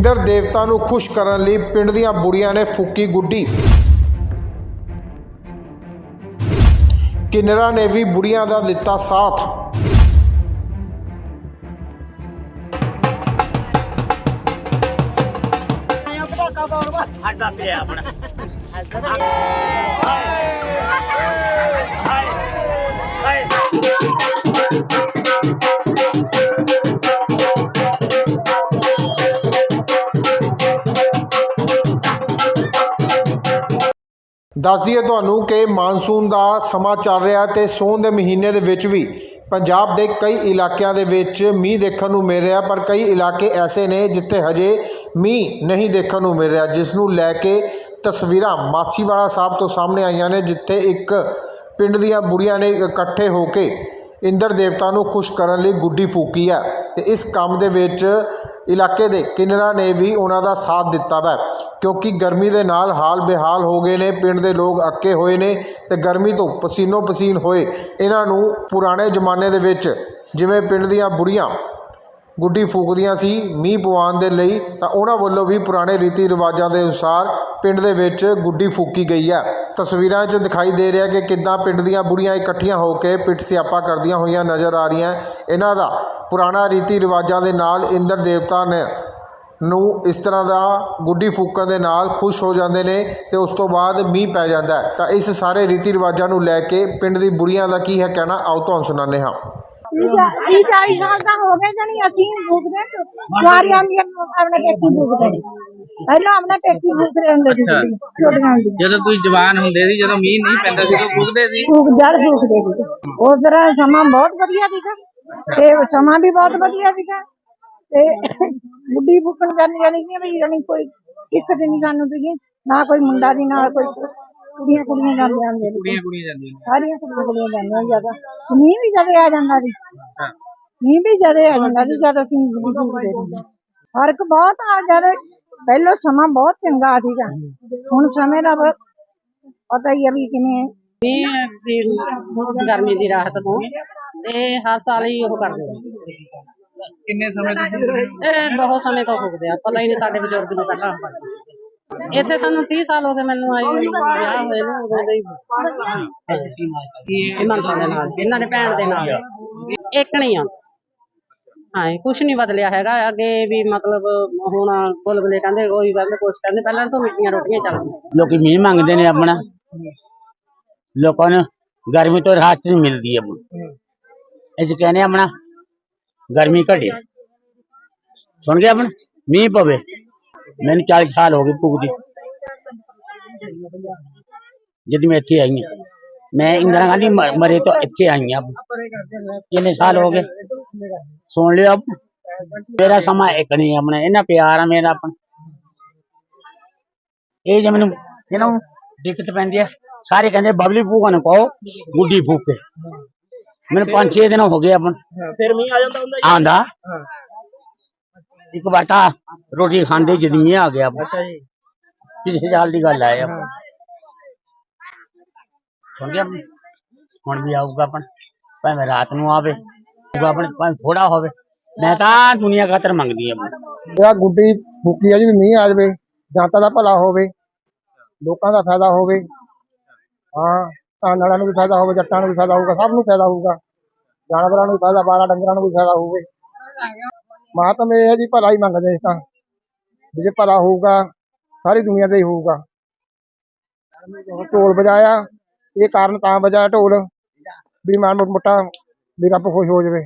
ਇੰਦਰ ਦੇਵਤਾ ਨੂੰ ਖੁਸ਼ ਕਰਨ ਲਈ ਪਿੰਡ ਦੀਆਂ ਬੁੜੀਆਂ ਨੇ ਫੂਕੀ ਗੁੱਡੀ। ਕਿੰਨਰਾਂ ਨੇ ਵੀ ਬੁੜੀਆਂ ਦਾ ਦਿੱਤਾ ਸਾਥ। ਸਾਡਾ ਪਿਆ ਆਪਣਾ। ਹਾਏ। ਦੱਸ ਦਈਏ ਤੁਹਾਨੂੰ ਕਿ ਮਾਨਸੂਨ ਦਾ ਸਮਾਂ ਚੱਲ ਰਿਹਾ ਤੇ ਸੌਣ ਦੇ ਮਹੀਨੇ ਦੇ ਵਿੱਚ ਵੀ ਪੰਜਾਬ ਦੇ ਕਈ ਇਲਾਕਿਆਂ ਦੇ ਵਿੱਚ ਮੀਂਹ ਦੇਖਣ ਨੂੰ ਮਿਲ ਰਿਹਾ, ਪਰ ਕਈ ਇਲਾਕੇ ਐਸੇ ਨੇ ਜਿੱਥੇ ਹਜੇ ਮੀਂਹ ਨਹੀਂ ਦੇਖਣ ਨੂੰ ਮਿਲ ਰਿਹਾ, ਜਿਸ ਨੂੰ ਲੈ ਕੇ ਤਸਵੀਰਾਂ ਮਾਸੀਵਾੜਾ ਸਾਹਿਬ ਤੋਂ ਸਾਹਮਣੇ ਆਈਆਂ ਨੇ, ਜਿੱਥੇ ਇੱਕ ਪਿੰਡ ਦੀਆਂ ਬੁੜੀਆਂ ਨੇ ਇਕੱਠੇ ਹੋ ਕੇ ਇੰਦਰ ਦੇਵਤਾ ਨੂੰ ਖੁਸ਼ ਕਰਨ ਲਈ ਗੁੱਡੀ ਫੂਕੀ ਹੈ ਤੇ ਇਸ ਕੰਮ ਦੇ ਵਿੱਚ ਇਲਾਕੇ ਦੇ ਕਿੰਨਰਾਂ ਨੇ ਵੀ ਉਹਨਾਂ ਦਾ ਸਾਥ ਦਿੱਤਾ ਵਾ। ਕਿਉਂਕਿ ਗਰਮੀ ਦੇ ਨਾਲ ਹਾਲ ਬੇਹਾਲ ਹੋ ਗਏ ਨੇ, ਪਿੰਡ ਦੇ ਲੋਕ ਅੱਕੇ ਹੋਏ ਨੇ ਤੇ ਗਰਮੀ ਤੋਂ ਪਸੀਨੋ ਪਸੀਨ ਹੋਏ। ਇਹਨਾਂ ਨੂੰ ਪੁਰਾਣੇ ਜ਼ਮਾਨੇ ਦੇ ਵਿੱਚ ਜਿਵੇਂ ਪਿੰਡ ਦੀਆਂ ਬੁੜੀਆਂ ਗੁੱਡੀ ਫੂਕਦੀਆਂ ਸੀ, ਮੀਂਹ ਪਵਾਉਣ ਦੇ ਲਈ, ਤਾਂ ਉਹਨਾਂ ਵੱਲੋਂ ਵੀ ਪੁਰਾਣੇ ਰੀਤੀ ਰਿਵਾਜਾਂ ਦੇ ਅਨੁਸਾਰ ਪਿੰਡ ਦੇ ਵਿੱਚ ਗੁੱਡੀ ਫੂਕੀ ਗਈ ਹੈ। ਤਸਵੀਰਾਂ 'ਚ ਦਿਖਾਈ ਦੇ ਰਿਹਾ ਕਿ ਕਿੱਦਾਂ ਪਿੰਡ ਦੀਆਂ ਬੁੜੀਆਂ ਇਕੱਠੀਆਂ ਹੋ ਕੇ ਪਿੱਟ ਸਿਆਪਾ ਕਰਦੀਆਂ ਹੋਈਆਂ ਨਜ਼ਰ ਆ ਰਹੀਆਂ। ਇਹਨਾਂ ਦਾ ਪੁਰਾਣਾ ਰੀਤੀ ਰਿਵਾਜਾਂ ਦੇ ਨਾਲ ਇੰਦਰ ਦੇਵਤਾ ਨੇ ਨੂੰ ਇਸ ਤਰ੍ਹਾਂ ਦਾ ਗੁੱਡੀ ਫੂਕਣ ਦੇ ਨਾਲ ਖੁਸ਼ ਹੋ ਜਾਂਦੇ ਨੇ ਤੇ ਉਸ ਤੋਂ ਬਾਅਦ ਮੀਂਹ ਪੈ ਜਾਂਦਾ ਹੈ। ਤਾਂ ਇਸ ਸਾਰੇ ਰੀਤੀ ਰਿਵਾਜਾਂ ਨੂੰ ਲੈ ਕੇ ਪਿੰਡ ਦੀ ਬੁੜੀਆਂ ਦਾ ਕੀ ਹੈ ਕਹਿਣਾ? ਆਓ ਤੁਹਾਨੂੰ ਸੁਣਾਉਂਦੇ ਹਾਂ। ਤੀਹ ਚਾਲੀ ਸਾਲ ਦਾ ਹੋ ਗਏ ਜਣੀ ਅਸੀਂ ਭੁਗਦੇ ਕੁਆਰੀਆਂ ਵੀ ਆਪਣੇ ਪੇਕੀ ਭੁਗਦੇ ਨੇ ਪਹਿਲਾਂ ਆਪਣੇ ਪੇਕੀ ਭੁਗਦੇ ਹੁੰਦੇ ਸੀ ਅੱਛਾ। ਛੋਟੀਆਂ ਹੁੰਦੀਆਂ ਜਦੋਂ ਤੁਸੀਂ ਜਵਾਨ ਹੁੰਦੇ ਸੀ ਜਦੋਂ ਮੀਂਹ ਨਹੀਂ ਪੈਂਦਾ ਸੀ ਉਦੋਂ ਫੁੱਕਦੇ ਸੀ? ਭੁਗ ਜਦ ਭੁਗਦੇ ਸੀ। ਉਸ ਤਰ੍ਹਾਂ ਸਮਾਂ ਬਹੁਤ ਵਧੀਆ ਸੀਗਾ। ਤੇ ਸਮਾਂ ਵੀ ਬਹੁਤ ਵਧੀਆ ਸੀਗਾ। ਤੇ ਬੁੱਢੀ ਫੁੱਕਣ ਕਰਨੀ ਜਾਨੀ ਕਿ ਵੀ ਜਾਨੀ ਕੋਈ ਇੱਕ ਦਿਨ ਸਾਨੂੰ ਸੀਗੀ ਨਾ ਕੋਈ ਮੁੰਡਾ ਦੀ ਨਾਲ ਕੋਈ ਕੁੜੀਆਂ ਕੁੜੀਆਂ ਜਾਂਦੀਆਂ ਸੀ। ਕੁੜੀਆਂ ਕੁੜੀਆਂ ਜਾਂਦੀਆਂ ਨੇ ਸਾਰੀਆਂ ਕੁੜੀਆਂ ਕੁੜੀਆਂ ਜਾਂਦੀਆਂ ਜ਼ਿਆਦਾ। ਮੀਂਹ ਵੀ ਜਦੇ ਆ ਜਾਂਦਾ ਸੀ। ਹਾਂ। ਮੀਂਹ ਵੀ ਜਦੇ ਆ ਜਾਂਦਾ ਸੀ ਜਦ ਅਸੀਂ ਫੂਕਦੇ ਸੀ ਫ਼ਰਕ ਬਹੁਤ ਆ ਜਦ ਪਹਿਲਾਂ ਸਮਾਂ ਬਹੁਤ ਚੰਗਾ ਸੀਗਾ। ਹੁਣ ਸਮੇਂ ਦਾ ਪਤਾ ਹੀ ਆ ਵੀ ਕਿਵੇਂ ਦੀ ਗਰਮੀ ਦੀ ਰਾਹਤ ਤੋਂ। ਤੇ ਹਰ ਸਾਲ ਹੀ ਉਹ ਕਰਦੇ ਆ ਕਿੰਨੇ ਸਮੇਂ ਤੋਂ ਇਹ ਬਹੁਤ ਸਮੇਂ ਤੋਂ ਫੁੱਕਦੇ ਆ। ਪਤਾ ਹੀ ਨਹੀਂ ਸਾਡੇ ਬਜ਼ੁਰਗ ਨੂੰ ਪਹਿਲਾਂ ਇੱਥੇ ਸਾਨੂੰ 30 ਸਾਲ ਹੋ ਗਏ ਮੈਨੂੰ ਆਈ ਨੂੰ, ਵਿਆਹ ਹੋਏ ਨੂੰ ਉਦੋਂ ਦੇ ਹੀ। ਇਮਾਨਤਾਂ ਦੇ ਨਾਲ ਇਹਨਾਂ ਦੇ ਭੈਣ ਦੇ ਨਾਲ। ਇੱਕ ਨਹੀਂ ਆ। ਹਾਂ ਕੁਝ ਨਹੀਂ ਬਦਲਿਆ ਹੈਗਾ। ਅੱਗੇ ਵੀ ਮਤਲਬ ਹੁਣ ਗੁਲਗੁਲੇ ਕਹਿੰਦੇ ਕੋਈ ਕਹਿੰਦੇ ਕੁਛ ਕਹਿੰਦੇ ਪਹਿਲਾਂ ਤਾਂ ਮਿੱਠੀਆਂ ਰੋਟੀਆਂ ਚੱਲਦੀਆਂ। ਲੋਕੀ ਮੀਂਹ ਮੰਗਦੇ ਨੇ ਆਪਣਾ। ਲੋਕਾਂ ਨੂੰ ਗਰਮੀ ਤੋਂ ਰਾਹਤ ਨਹੀਂ ਮਿਲਦੀ ਹੈ ਅਸੀਂ ਕਹਿੰਦੇ ਆਪਣਾ ਗਰਮੀ ਘਟੇ ਸੁਣ ਗਿਆ ਆਪਣਾ ਮੀਂਹ ਪਵੇ ਮੈਨੂੰ 40 ਸਾਲ ਹੋ ਗਏ ਭੁਗਦੀ ਜਦ ਮੈਂ ਇੱਥੇ ਆਈ ਹਾਂ ਮੈਂ ਇੰਦਰਾ ਗਾਂਧੀ ਮ- ਮਰੇ ਤੋਂ ਇੱਥੇ ਆਈ ਹਾਂ ਕਿੰਨੇ ਸਾਲ ਹੋ ਗਏ ਸੁਣ ਲਿਓ ਆਪ ਮੇਰਾ ਸਮਾਂ ਇੱਕ ਨਹੀਂ ਆਪਣਾ ਇਹਨਾਂ ਪਿਆਰ ਆ ਮੇਰਾ ਆਪਣਾ ਇਹ ਜੇ ਮੈਨੂੰ ਇਹਨਾਂ ਨੂੰ ਦਿੱਕਤ ਪੈਂਦੀ ਹੈ ਸਾਰੇ ਕਹਿੰਦੇ ਬਬਲੀ ਫੂਕਾ ਨੂੰ ਪਾਓ ਗੁੱਡੀ ਫੂਕ ਕੇ ਮੈਨੂੰ ਪੰਜ ਛੇ ਦਿਨ ਹੋ ਗਏ ਆਪਣ। ਫਿਰ ਮੀਂਹ ਆ ਜਾਂਦਾ ਹੁੰਦਾ ਆਂਦਾ। ਇੱਕ ਵਾਰ ਤਾਂ ਰੋਟੀ ਖਾਂਦੇ ਜਦ ਮੀਂਹ ਆ ਗਿਆ ਅੱਛਾ ਜੀ। ਪਿਛਲੇ ਸਾਲ ਦੀ ਗੱਲ ਹੈ ਆਪਣ। ਸੁਣ ਗਿਆ ਆਪਣ? ਹੁਣ ਵੀ ਆਊਗਾ ਆਪਣ। ਭਾਵੇਂ ਰਾਤ ਨੂੰ ਆਵੇ ਆਊਗਾ ਆਪਣ ਭਾਵੇਂ ਥੋੜਾ ਹੋਵੇ। ਮੈਂ ਤਾਂ ਦੁਨੀਆ ਖਾਤਰ ਮੰਗਦੀ ਆਪਣ। ਜਿਹੜਾ ਗੁੱਡੀ ਫੂਕੀ ਆ ਜੀ ਵੀ ਮੀਂਹ ਆ ਜਾਵੇ ਜਨਤਾ ਦਾ ਭਲਾ ਹੋਵੇ ਲੋਕਾਂ ਦਾ ਫਾਇਦਾ ਹੋਵੇ। ਹਾਂ। ਧਾਨ ਵਾਲਿਆਂ ਨੂੰ ਵੀ ਫਾਇਦਾ ਹੋਵੇ ਜੱਟਾਂ ਨੂੰ ਵੀ ਫਾਇਦਾ ਹੋਊਗਾ, ਸਭ ਨੂੰ ਫਾਇਦਾ ਹੋਊਗਾ। ਜਾਨਵਰਾਂ ਨੂੰ ਵੀ ਫਾਇਦਾ, ਬਾਰਾਂ ਡੰਗਰਾਂ ਨੂੰ ਵੀ ਫਾਇਦਾ ਹੋਵੇ ਮਾਤਮ ਇਹ ਹੈ ਜੀ, ਭਲਾ ਹੀ ਮੰਗਦੇ ਇਸ ਤਾਂ ਵੀ ਜੇ ਭਲਾ ਹੋਊਗਾ, ਸਾਰੀ ਦੁਨੀਆ ਤੇ ਹੀ ਹੋਊਗਾ। ਢੋਲ ਵਜਾਇਆ, ਇਹ ਕਾਰਨ ਤਾਂ ਵਜਾਇਆ ਢੋਲ। ਵੀ ਮਾਨ ਮੋਟਾ ਵੀ ਰੱਬ ਖੁਸ਼ ਹੋ ਜਾਵੇ।